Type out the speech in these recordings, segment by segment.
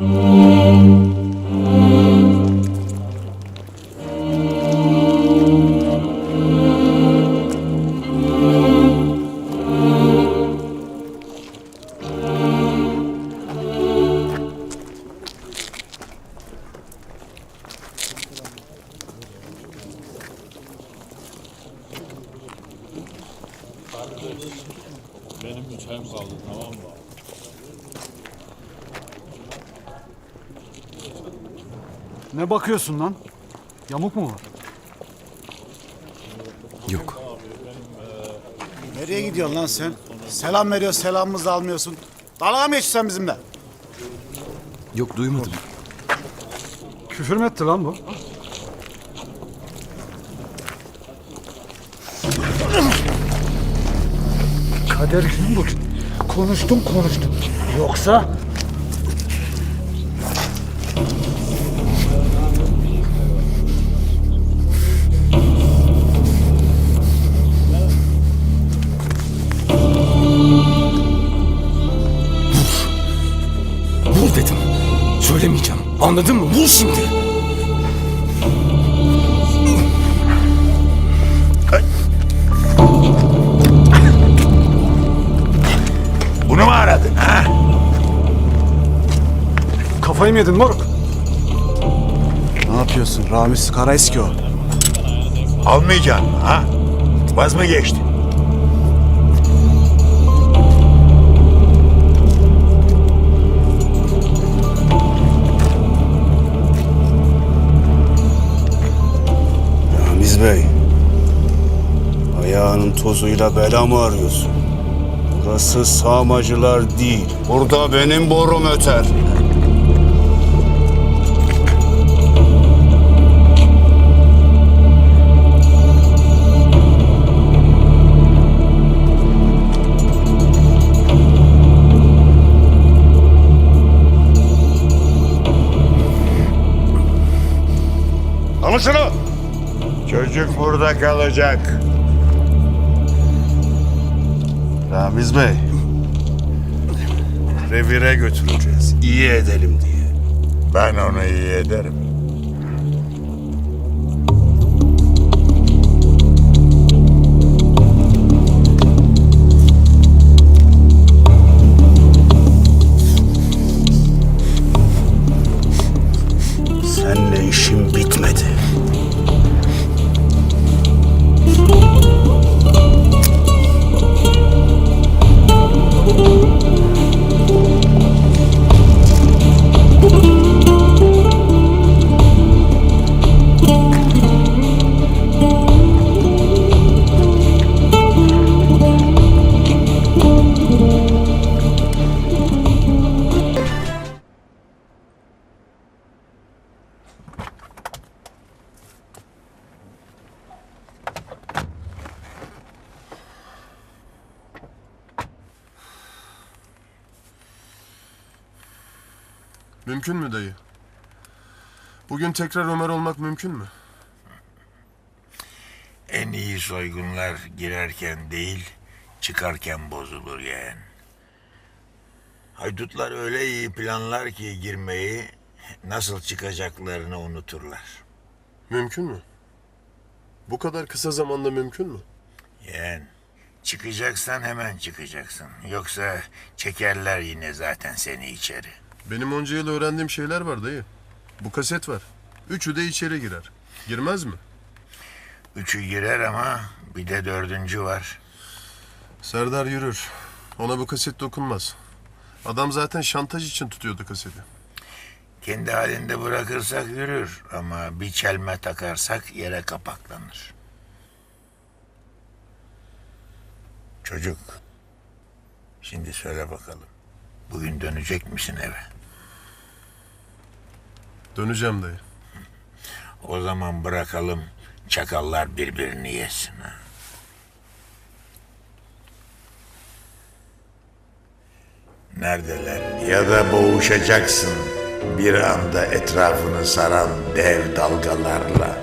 Benim Ne bakıyorsun lan? Yamuk mu var? Yok. Nereye gidiyorsun lan sen? Selam veriyor, selamımızı da almıyorsun. Dalga mı geçiyorsun sen bizimle? Yok duymadım. Küfür mü etti lan bu? Kader günüm bugün. Konuştum konuştum. Yoksa... Anladın mı? Vur şimdi. Bunu mu aradın ha? Kafayı mı yedin moruk? Ne yapıyorsun? Ramiz Karaeski o. Almayacaksın mı ha? Vaz mı geçtin? Bey. Ayağının tozuyla bela mı arıyorsun? Burası sağmacılar değil. Burada benim borum öter. Alın şunu. Çocuk burada kalacak. Ramiz Bey. Revire götüreceğiz. İyi edelim diye. Ben onu iyi ederim. Bugün tekrar Ömer olmak mümkün mü? En iyi soygunlar girerken değil, çıkarken bozulur yeğen. Haydutlar öyle iyi planlar ki girmeyi, nasıl çıkacaklarını unuturlar. Mümkün mü? Bu kadar kısa zamanda mümkün mü? Yeğen, çıkacaksan hemen çıkacaksın. Yoksa çekerler yine zaten seni içeri. Benim onca yıl öğrendiğim şeyler var dayı. Bu kaset var. Üçü de içeri girer. Girmez mi? Üçü girer ama bir de dördüncü var. Serdar yürür. Ona bu kaset dokunmaz. Adam zaten şantaj için tutuyordu kaseti. Kendi halinde bırakırsak yürür ama bir çelme takarsak yere kapaklanır. Çocuk, şimdi söyle bakalım. Bugün dönecek misin eve? Döneceğim dayı. O zaman bırakalım çakallar birbirini yesin. Ha? Neredeler? Ya da boğuşacaksın bir anda etrafını saran dev dalgalarla.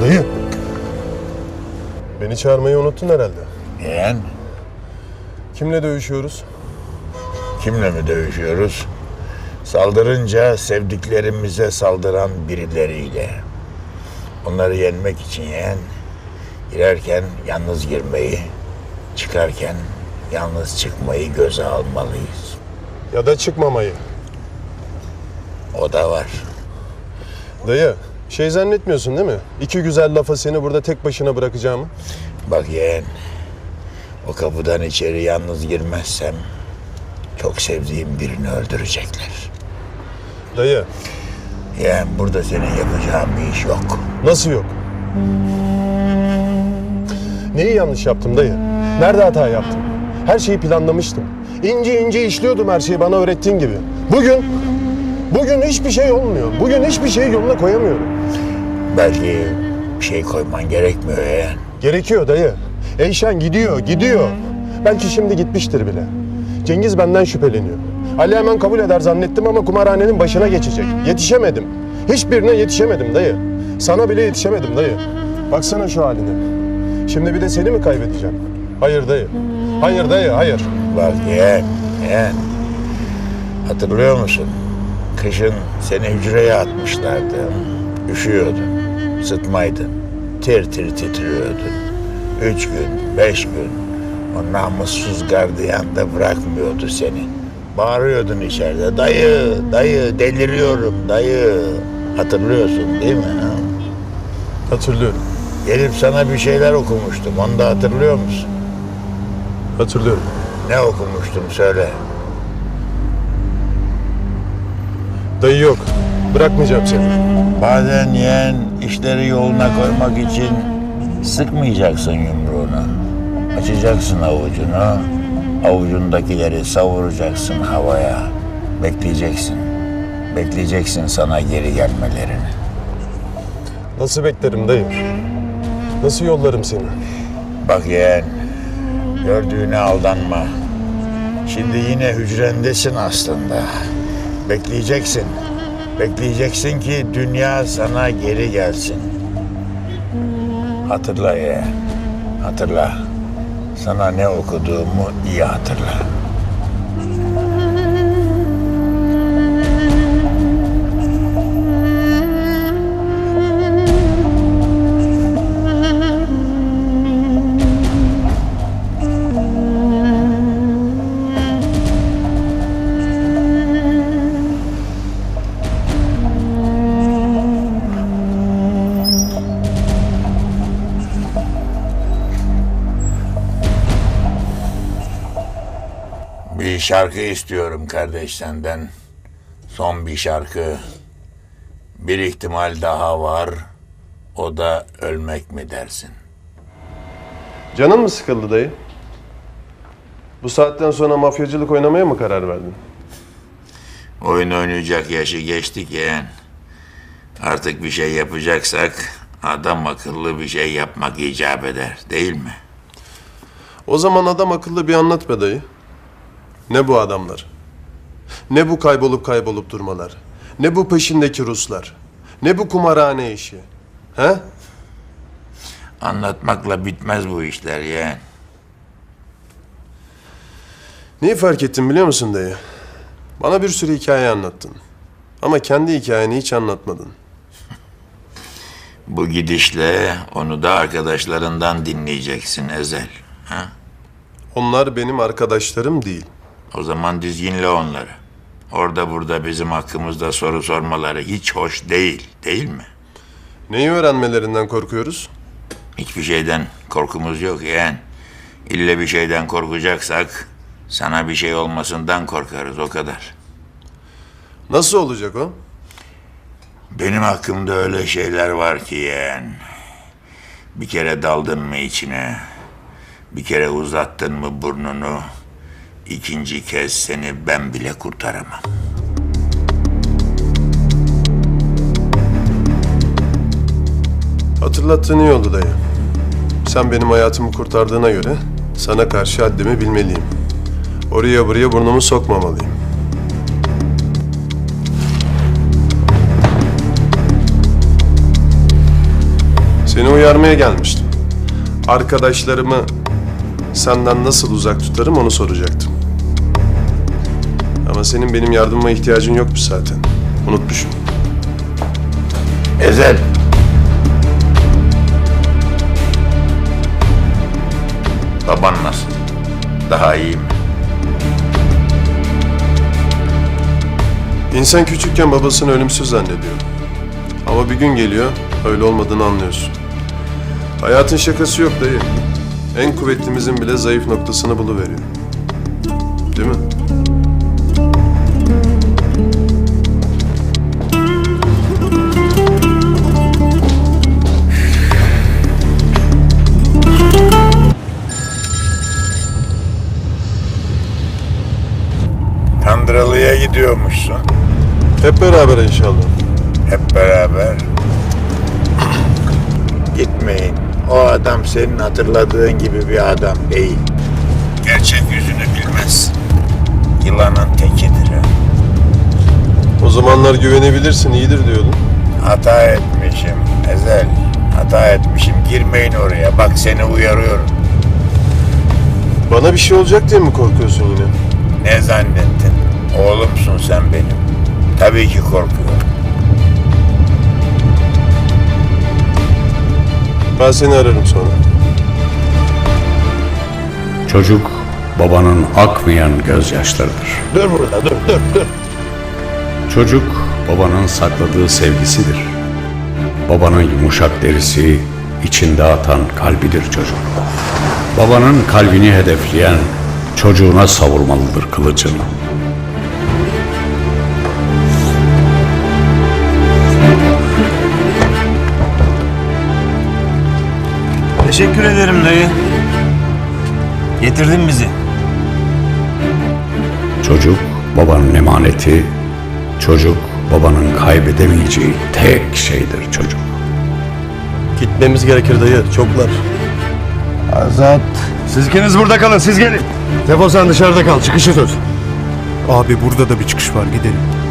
Dayı. Beni çağırmayı unuttun herhalde. Yeğen, Kimle dövüşüyoruz? Kimle mi dövüşüyoruz? Saldırınca sevdiklerimize saldıran birileriyle. Onları yenmek için yeğen, girerken yalnız girmeyi, çıkarken yalnız çıkmayı göze almalıyız. Ya da çıkmamayı. O da var. Dayı, şey zannetmiyorsun değil mi? İki güzel lafa seni burada tek başına bırakacağımı. Bak yeğen, o kapıdan içeri yalnız girmezsem çok sevdiğim birini öldürecekler. Dayı, Yeğen burada senin yapacağın bir iş yok. nasıl yok? Neyi yanlış yaptım dayı? Nerede hata yaptım? Her şeyi planlamıştım. İnce ince işliyordum her şeyi bana öğrettiğin gibi. Bugün, bugün hiçbir şey olmuyor. Bugün hiçbir şeyi yoluna koyamıyorum. Belki bir şey koyman gerekmiyor yeğen. Gerekiyor dayı. Eyşan gidiyor, gidiyor. Belki şimdi gitmiştir bile. Cengiz benden şüpheleniyor. Ali hemen kabul eder zannettim ama kumarhanenin başına geçecek. Yetişemedim. Hiçbirine yetişemedim dayı. Sana bile yetişemedim dayı. Baksana şu haline. Şimdi bir de seni mi kaybedeceğim? Hayır dayı. Hayır dayı, hayır. Bak yeğen, yeğen. Hatırlıyor musun? Kışın seni hücreye atmışlardı. Üşüyordun, sıtmaydın. Tir tir titriyordun. Üç gün, beş gün. O namussuz gardiyan da bırakmıyordu seni. Bağırıyordun içeride. Dayı, dayı, deliriyorum dayı. Hatırlıyorsun değil mi? ha? Hatırlıyorum. Gelip sana bir şeyler okumuştum. Onu da hatırlıyor musun? Hatırlıyorum. Ne okumuştum söyle. Dayı yok. Bırakmayacağım seni. Bazen yeğen işleri yoluna koymak için sıkmayacaksın yumruğunu. Açacaksın avucunu, avucundakileri savuracaksın havaya. Bekleyeceksin. Bekleyeceksin sana geri gelmelerini. Nasıl beklerim dayı? Nasıl yollarım seni? Bak yeğen, gördüğüne aldanma. Şimdi yine hücrendesin aslında. Bekleyeceksin. Bekleyeceksin ki dünya sana geri gelsin. Hatırla yeğen, hatırla. Sana ne okuduğumu iyi hatırla. Şarkı istiyorum kardeş senden. Son bir şarkı. Bir ihtimal daha var. O da ölmek mi dersin? Canın mı sıkıldı dayı? Bu saatten sonra mafyacılık oynamaya mı karar verdin? Oyun oynayacak yaşı geçtik yeğen. Artık bir şey yapacaksak adam akıllı bir şey yapmak icap eder değil mi? O zaman adam akıllı bir anlat be dayı. Ne bu adamlar? Ne bu kaybolup kaybolup durmalar? Ne bu peşindeki Ruslar? Ne bu kumarhane işi? He? Anlatmakla bitmez bu işler yeğen. Neyi fark ettim biliyor musun dayı? Bana bir sürü hikaye anlattın. Ama kendi hikayeni hiç anlatmadın. Bu gidişle onu da arkadaşlarından dinleyeceksin Ezel. Ha? Onlar benim arkadaşlarım değil. O zaman dizginle onları. Orada burada bizim hakkımızda soru sormaları hiç hoş değil, değil mi? Neyi öğrenmelerinden korkuyoruz? Hiçbir şeyden korkumuz yok yeğen. İlle bir şeyden korkacaksak sana bir şey olmasından korkarız o kadar. Nasıl olacak o? Benim hakkımda öyle şeyler var ki yeğen. Bir kere daldın mı içine, bir kere uzattın mı burnunu, ikinci kez seni ben bile kurtaramam. Hatırlattığın iyi oldu dayı. Sen benim hayatımı kurtardığına göre sana karşı haddimi bilmeliyim. Oraya buraya burnumu sokmamalıyım. Seni uyarmaya gelmiştim. Arkadaşlarımı Senden nasıl uzak tutarım onu soracaktım. Ama senin benim yardımıma ihtiyacın yokmuş zaten. Unutmuşum. Ezel. Baban nasıl? Daha iyi mi? İnsan küçükken babasını ölümsüz zannediyor. Ama bir gün geliyor, öyle olmadığını anlıyorsun. Hayatın şakası yok dayı. En kuvvetlimizin bile zayıf noktasını buluveriyor. Gidiyormuşsun. Hep beraber inşallah. Hep beraber. Gitmeyin. O adam senin hatırladığın gibi bir adam değil. Gerçek yüzünü bilmez. Yılanın tekidir. ha. O zamanlar güvenebilirsin, iyidir diyordun. Hata etmişim Ezel. Hata etmişim. Girmeyin oraya. Bak seni uyarıyorum. Bana bir şey olacak diye mi korkuyorsun yine? Ne zannettin? Oğlumsun sen benim. Tabii ki korkuyorum. Ben seni ararım sonra. Çocuk babanın akmayan gözyaşlarıdır. Dur burada dur dur dur. Çocuk babanın sakladığı sevgisidir. Babanın yumuşak derisi içinde atan kalbidir çocuk. Babanın kalbini hedefleyen çocuğuna savurmalıdır kılıcını. Teşekkür ederim dayı. Getirdin bizi. Çocuk babanın emaneti, çocuk babanın kaybedemeyeceği tek şeydir çocuk. Gitmemiz gerekir dayı, çoklar. Azat. Siz ikiniz burada kalın, siz gelin. Defol sen dışarıda kal, çıkışı tut. Abi burada da bir çıkış var, gidelim.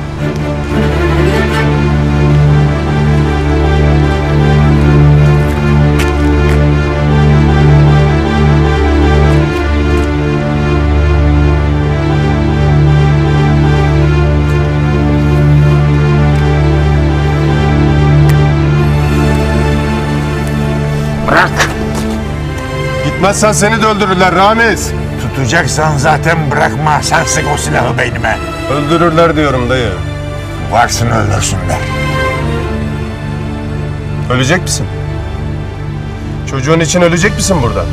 Gitmezsen seni de öldürürler Ramiz. Tutacaksan zaten bırakma. Sen sık o silahı beynime. Öldürürler diyorum dayı. Varsın öldürsünler. Ölecek misin? Çocuğun için ölecek misin burada?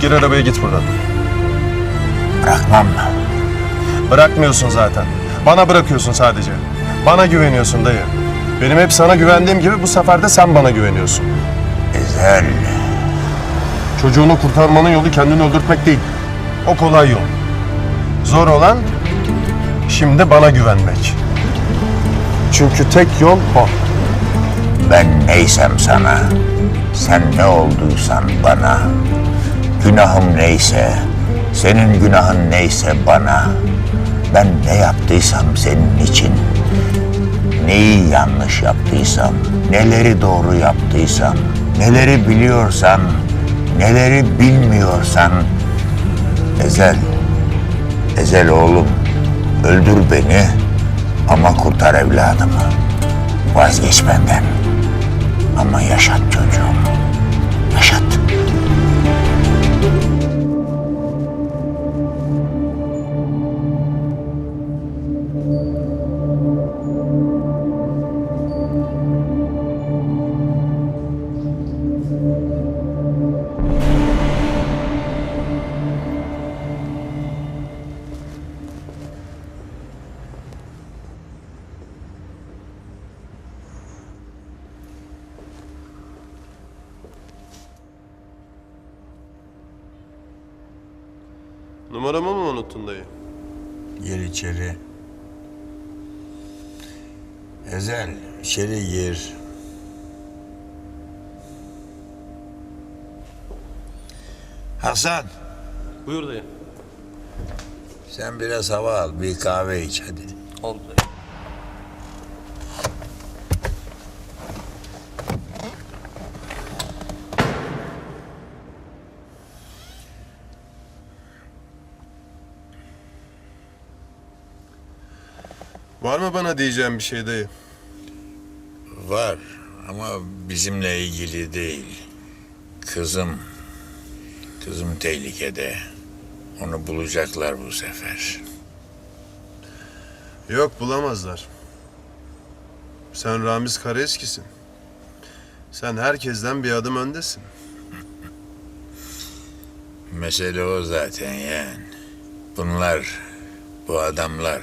Gir arabaya git buradan. Bırakmam. Bırakmıyorsun zaten. Bana bırakıyorsun sadece. Bana güveniyorsun dayı. Benim hep sana güvendiğim gibi bu sefer de sen bana güveniyorsun. Ezel. Çocuğunu kurtarmanın yolu kendini öldürtmek değil. O kolay yol. Zor olan şimdi bana güvenmek. Çünkü tek yol o. Ben neysem sana, sen ne olduysan bana, günahım neyse, senin günahın neyse bana, ben ne yaptıysam senin için, neyi yanlış yaptıysam, neleri doğru yaptıysam, neleri biliyorsan, neleri bilmiyorsan, Ezel, Ezel oğlum, öldür beni ama kurtar evladımı. Vazgeç benden. Ama yaşat çocuğum. Unuttun dayı? Gir içeri. Ezel, içeri gir. Hasan, Buyur dayı. sen biraz hava al, bir kahve iç hadi. Oldu Var mı bana diyeceğim bir şey dayı? Var ama bizimle ilgili değil. Kızım, kızım tehlikede. Onu bulacaklar bu sefer. Yok bulamazlar. Sen Ramiz Karaeski'sin. Sen herkesten bir adım öndesin. Mesele o zaten yani. Bunlar, bu adamlar,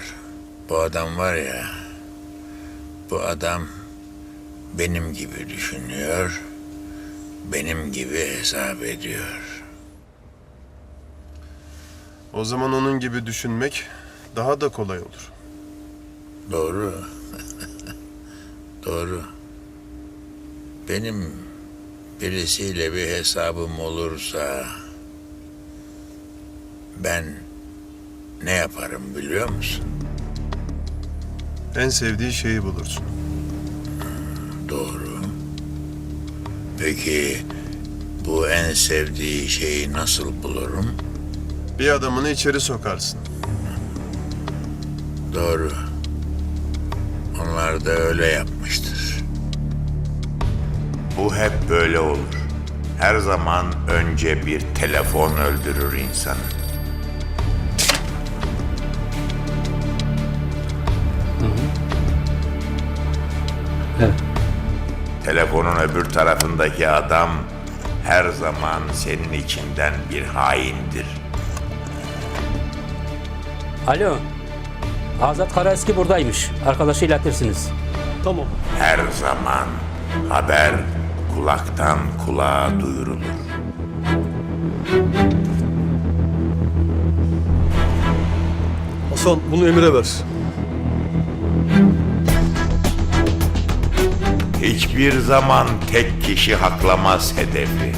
bu adam var ya, bu adam benim gibi düşünüyor, benim gibi hesap ediyor. O zaman onun gibi düşünmek daha da kolay olur. Doğru. Doğru. Benim birisiyle bir hesabım olursa ben ne yaparım biliyor musun? En sevdiği şeyi bulursun. Doğru. Peki bu en sevdiği şeyi nasıl bulurum? Bir adamını içeri sokarsın. Doğru. Onlar da öyle yapmıştır. Bu hep böyle olur. Her zaman önce bir telefon öldürür insanı. Telefonun öbür tarafındaki adam her zaman senin içinden bir haindir. Alo. Azat Karaeski buradaymış. Arkadaşı iletirsiniz. Her zaman haber kulaktan kulağa duyurulur. Hasan bunu Emir'e ver. Hiçbir zaman tek kişi haklamaz hedefi.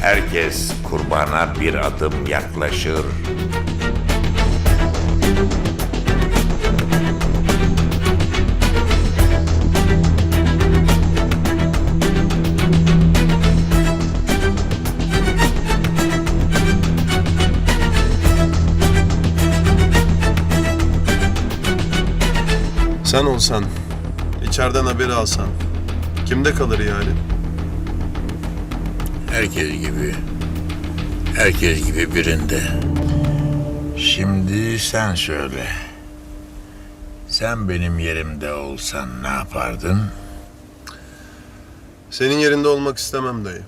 Herkes kurbana bir adım yaklaşır. Sen olsan, içeriden haberi alsan, kimde kalır yani? Herkes gibi. Herkes gibi birinde. Şimdi sen söyle. Sen benim yerimde olsan ne yapardın? Senin yerinde olmak istemem dayı.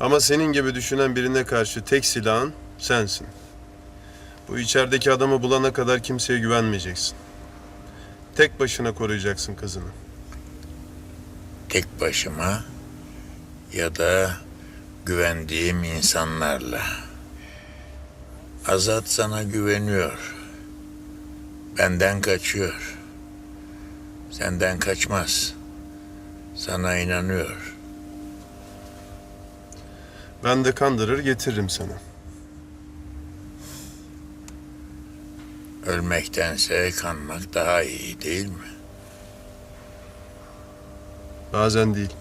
Ama senin gibi düşünen birine karşı tek silahın sensin. Bu içerideki adamı bulana kadar kimseye güvenmeyeceksin. Tek başına koruyacaksın kızını. Tek başıma ya da güvendiğim insanlarla. Azat sana güveniyor. Benden kaçıyor. Senden kaçmaz. Sana inanıyor. Ben de kandırır getiririm sana. Ölmektense kanmak daha iyi değil mi? Bazen değil.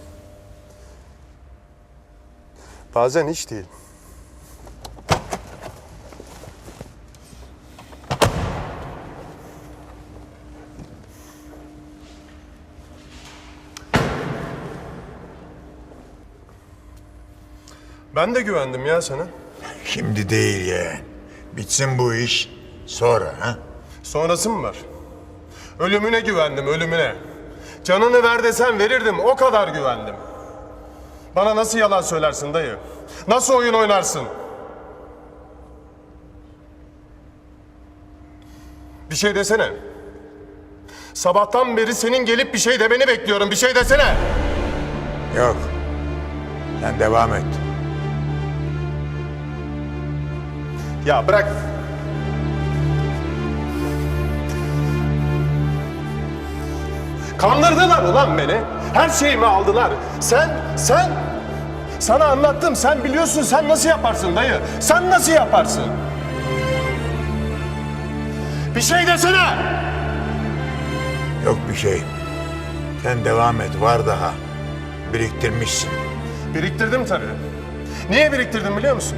Bazen hiç değil. Ben de güvendim ya sana. Şimdi değil ya. Bitsin bu iş. Sonra ha? Sonrası mı var? Ölümüne güvendim, ölümüne. Canını ver desen verirdim, o kadar güvendim. Bana nasıl yalan söylersin dayı? Nasıl oyun oynarsın? Bir şey desene. Sabahtan beri senin gelip bir şey demeni bekliyorum. Bir şey desene. Yok. Sen devam et. Ya bırak. Kandırdılar ulan beni. Her şeyimi aldılar. Sen, sen... Sana anlattım. Sen biliyorsun sen nasıl yaparsın dayı. Sen nasıl yaparsın? Bir şey desene. Yok bir şey. Sen devam et, var daha. Biriktirmişsin. Biriktirdim tabii. Niye biriktirdim biliyor musun?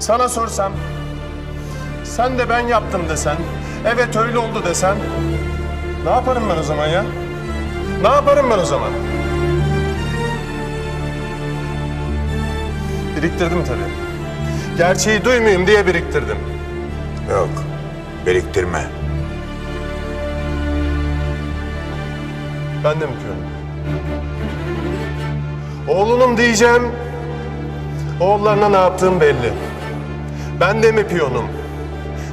Sana sorsam, sen de ben yaptım desen, evet öyle oldu desen, ne yaparım ben o zaman ya? Ne yaparım ben o zaman? Biriktirdim tabii. Gerçeği duymayayım diye biriktirdim. Yok, biriktirme. Ben de mi piyonum? Oğlunum diyeceğim. Oğullarına ne yaptığım belli. Ben de mi piyonum?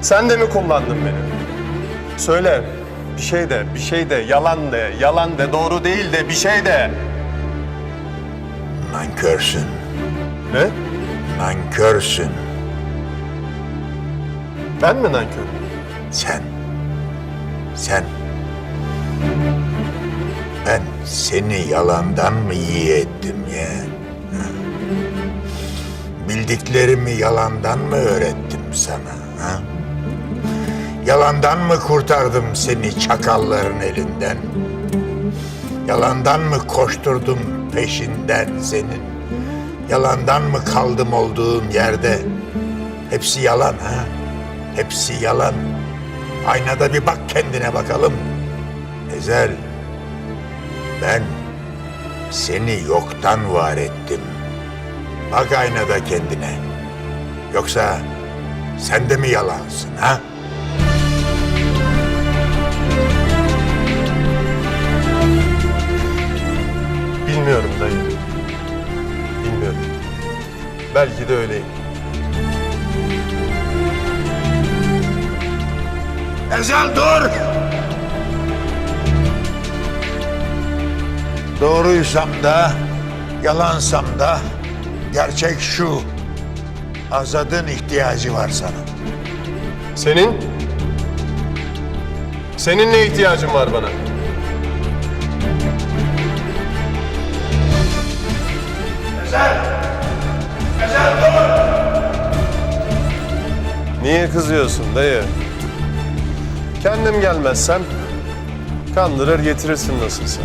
Sen de mi kullandın beni? Söyle. Bir şey de, bir şey de, yalan de, yalan de, doğru değil de, bir şey de. Nankörsün, Ne? nankörsün. Ben mi nankörüm? Sen, sen. Ben seni yalandan mı iyi ettim ha? Bildiklerimi yalandan mı öğrettim sana? Ha? Yalandan mı kurtardım seni çakalların elinden? Yalandan mı koşturdum peşinden senin? Yalandan mı kaldım olduğum yerde? Hepsi yalan ha? Hepsi yalan. Aynada bir bak kendine bakalım. Ezel, ben seni yoktan var ettim. Bak aynada kendine. Yoksa sen de mi yalansın ha? Bilmiyorum dayı. Bilmiyorum. Belki de öyleyim. Ezel dur! Doğruysam da, yalansam da gerçek şu. Azad'ın ihtiyacı var sana. Senin? Senin ne ihtiyacın var bana? Niye kızıyorsun dayı? Kendim gelmezsem kandırır getirirsin nasılsa.